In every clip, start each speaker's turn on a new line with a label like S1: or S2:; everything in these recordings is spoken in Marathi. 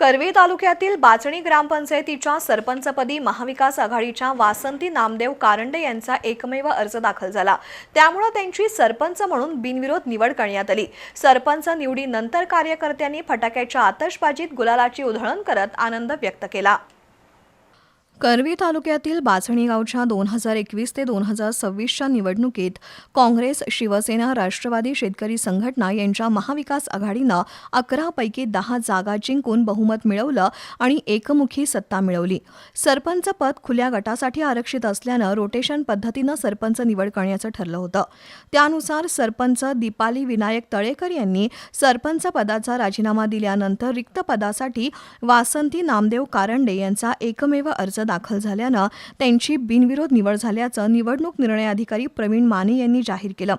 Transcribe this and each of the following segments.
S1: करवी तालुक्यातील बाचणी ग्रामपंचायतीच्या सरपंचपदी महाविकास आघाडीच्या वासंती नामदेव कारंडे यांचा एकमेव अर्ज दाखल झाला. त्यामुळे त्यांची सरपंच म्हणून बिनविरोध निवड करण्यात आली. सरपंच निवडीनंतर कार्यकर्त्यांनी फटाक्याच्या आतषबाजीत गुलालाची उधळण करत आनंद व्यक्त केला. करवी तालुक्यातील बाचणी गावच्या दोन हजार एकवीस ते दोन हजार सव्वीसच्या निवडणुकीत काँग्रेस शिवसेना राष्ट्रवादी शेतकरी संघटना यांच्या महाविकास आघाडीनं अकरापैकी दहा जागा जिंकून बहुमत मिळवलं आणि एकमुखी सत्ता मिळवली. सरपंच पद खुल्या गटासाठी आरक्षित असल्यानं रोटेशन पद्धतीनं सरपंच निवड करण्याचं ठरलं होतं. त्यानुसार सरपंच दीपाली विनायक तळेकर यांनी सरपंच पदाचा राजीनामा दिल्यानंतर रिक्त पदासाठी वासंती नामदेव कारंडे यांचा एकमेव अर्ज दाखल झाल्यानं त्यांची बिनविरोध निवड झाल्याचं निवडणूक निर्णय अधिकारी प्रवीण माने यांनी जाहीर केलं.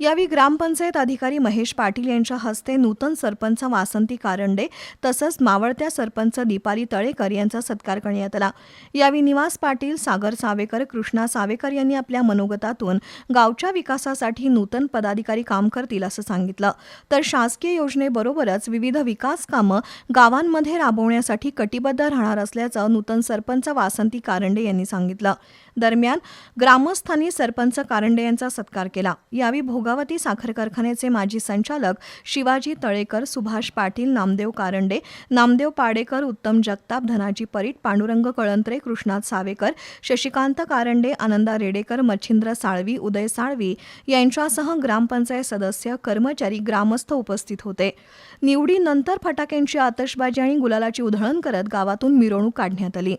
S1: यावेळी ग्रामपंचायत अधिकारी महेश पाटील यांच्या हस्ते नूतन सरपंच वासंती कारंडे तसंच मावळत्या सरपंच दीपाली तळेकर यांचा सत्कार करण्यात आला. यावेळी निवास पाटील सागर सावेकर कृष्णा सावेकर यांनी आपल्या मनोगतातून गावच्या विकासासाठी नूतन पदाधिकारी काम करतील असं सांगितलं. तर शासकीय योजनेबरोबरच विविध विकास कामं गावांमध्ये राबवण्यासाठी कटिबद्ध राहणार असल्याचं नूतन सरपंच वासंती कारंडे यांनी सांगितलं. दरम्यान ग्रामस्थांनी सरपंच कारंडे यांचा सत्कार केला. यावेळी भोगावती साखर कारखान्याचे माजी संचालक शिवाजी तळेकर सुभाष पाटील नामदेव कारंडे नामदेव पाडेकर उत्तम जगताप धनाजी परीट पांडुरंग कळंत्रे कृष्णात सावेकर शशिकांत कारंडे आनंदा रेडेकर मच्छिंद्र साळवी उदय साळवी यांच्यासह ग्रामपंचायत सदस्य कर्मचारी ग्रामस्थ उपस्थित होते. निवडीनंतर फटाक्यांची आतषबाजी आणि गुलालाची उधळण करत गावातून मिरवणूक काढण्यात आली.